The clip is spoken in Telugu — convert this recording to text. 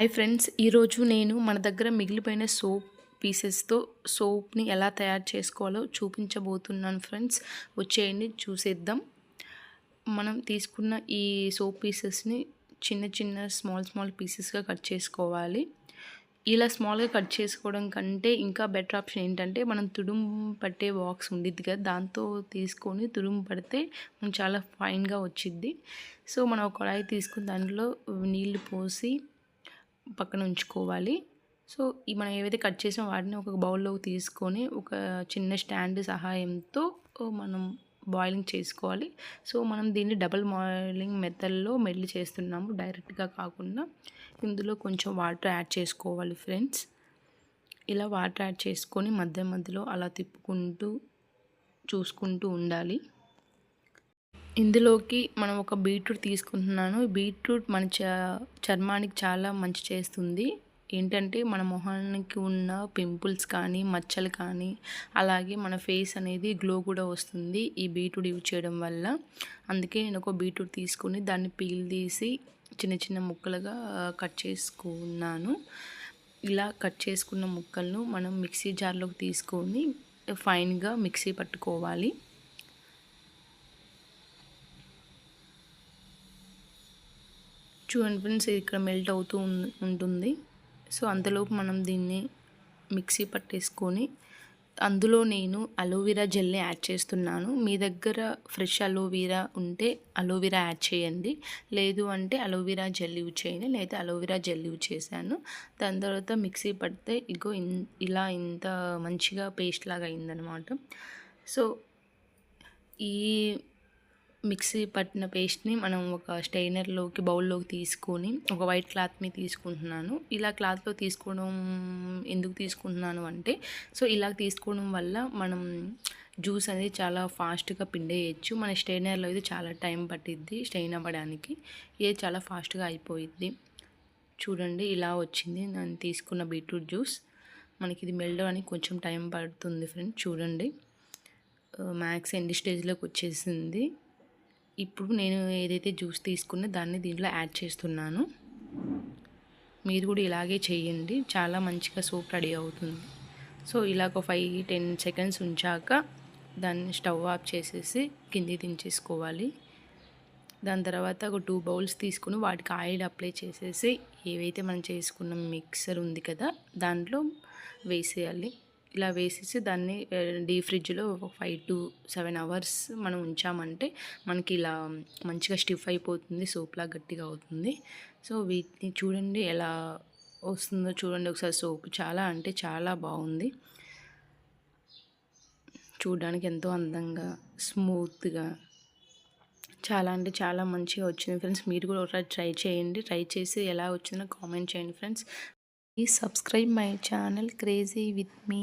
హాయ్ ఫ్రెండ్స్ ఈరోజు నేను మన దగ్గర మిగిలిపోయిన సోప్ పీసెస్తో సోప్ని ఎలా తయారు చేసుకోవాలో చూపించబోతున్నాను ఫ్రెండ్స్ వచ్చేయండి చూసేద్దాం. మనం తీసుకున్న ఈ సోప్ పీసెస్ని చిన్న చిన్న స్మాల్ స్మాల్ పీసెస్గా కట్ చేసుకోవాలి. ఇలా స్మాల్గా కట్ చేసుకోవడం కంటే ఇంకా బెటర్ ఆప్షన్ ఏంటంటే మనం తుడుము పట్టే బాక్స్ ఉండిద్ది కదా దాంతో తీసుకొని తుడుము పడితే మనం చాలా ఫైన్గా వచ్చిద్ది. సో మనం ఒక కడాయి తీసుకుని దాంట్లో నీళ్ళు పోసి పక్కన ఉంచుకోవాలి. సో ఈ మనం ఏవైతే కట్ చేసిన వాటిని ఒక బౌల్లోకి తీసుకొని ఒక చిన్న స్టాండ్ సహాయంతో మనం బాయిలింగ్ చేసుకోవాలి. సో మనం దీన్ని డబల్ బాయిలింగ్ మెథడ్లో మెల్లి చేస్తున్నాము. డైరెక్ట్గా కాకుండా ఇందులో కొంచెం వాటర్ యాడ్ చేసుకోవాలి ఫ్రెండ్స్. ఇలా వాటర్ యాడ్ చేసుకొని మధ్య మధ్యలో అలా తిప్పుకుంటూ చూసుకుంటూ ఉండాలి. ఇందులోకి మనం ఒక బీట్రూట్ తీసుకుంటున్నాను. బీట్రూట్ మన చ చర్మానికి చాలా మంచి చేస్తుంది. ఏంటంటే మన మొహానికి ఉన్న పింపుల్స్ కానీ మచ్చలు కానీ అలాగే మన ఫేస్ అనేది గ్లో కూడా వస్తుంది ఈ బీట్రూట్ యూజ్ చేయడం వల్ల. అందుకే నేను ఒక బీట్రూట్ తీసుకుని దాన్ని పీల్ తీసి చిన్న చిన్న ముక్కలుగా కట్ చేసుకున్నాను. ఇలా కట్ చేసుకున్న ముక్కలను మనం మిక్సీ జార్లోకి తీసుకొని ఫైన్గా మిక్సీ పట్టుకోవాలి. చూడండి ఫ్రెండ్స్ ఇక్కడ మెల్ట్ అవుతూ ఉంటుంది. సో అంతలోపు మనం దీన్ని మిక్సీ పట్టేసుకొని అందులో నేను అలోవెరా జెల్ని యాడ్ చేస్తున్నాను. మీ దగ్గర ఫ్రెష్ అలోవెరా ఉంటే అలోవెరా యాడ్ చేయండి. లేదు అంటే అలోవెరా జెల్ యూజ్ చేయండి. లేదా అలోవెరా జెల్ యూజ్ చేశాను. దాని తర్వాత మిక్సీ పడితే ఇగో ఇలా ఇంత మంచిగా పేస్ట్ లాగా అయిందనమాట సో ఈ మిక్సీ పట్టిన పేస్ట్ని మనం ఒక స్టెయినర్లోకి బౌల్లోకి తీసుకొని ఒక వైట్ క్లాత్ని తీసుకుంటున్నాను. ఇలా క్లాత్లో తీసుకోవడం ఎందుకు తీసుకుంటున్నాను అంటే సో ఇలా తీసుకోవడం వల్ల మనం జ్యూస్ అనేది చాలా ఫాస్ట్గా పిండేయచ్చు. మన స్టెయినర్లో అయితే చాలా టైం పట్టిద్ది స్టెయిన్ అవ్వడానికి. ఇది చాలా ఫాస్ట్గా అయిపోయిద్ది. చూడండి ఇలా వచ్చింది. నేను తీసుకున్న బీట్రూట్ జ్యూస్. మనకి ఇది మెల్డ్ కొంచెం టైం పడుతుంది ఫ్రెండ్ చూడండి. మ్యాక్స్ ఎండి స్టేజ్లోకి వచ్చేసింది. ఇప్పుడు నేను ఏదైతే జ్యూస్ తీసుకున్నా దాన్ని దీంట్లో యాడ్ చేస్తున్నాను. మీరు కూడా ఇలాగే చేయండి. చాలా మంచిగా సూప్ రెడీ అవుతుంది. సో ఇలాగ ఫైవ్ టెన్ సెకండ్స్ ఉంచాక దాన్ని స్టవ్ ఆఫ్ చేసేసి కింది దించేసుకోవాలి. దాని తర్వాత ఒక టూ బౌల్స్ తీసుకుని వాటికి ఆయిల్ అప్లై చేసేసి ఏవైతే మనం చేసుకున్న మిక్సర్ ఉంది కదా దాంట్లో వేసేయాలి. ఇలా వేసేసి దాన్ని డీ ఫ్రిడ్జ్లో ఒక ఫైవ్ టు సెవెన్ అవర్స్ మనం ఉంచామంటే మనకి ఇలా మంచిగా స్టిఫ్ అయిపోతుంది సోప్లా గట్టిగా అవుతుంది. సో వీటిని చూడండి ఎలా వస్తుందో చూడండి ఒకసారి. సోప్ చాలా అంటే చాలా బాగుంది. చూడడానికి ఎంతో అందంగా స్మూత్గా చాలా అంటే చాలా మంచిగా వచ్చింది ఫ్రెండ్స్. మీరు కూడా ఒకసారి ట్రై చేయండి. ట్రై చేసి ఎలా వచ్చిందో కామెంట్ చేయండి ఫ్రెండ్స్. ఈ subscribe my channel crazy with me.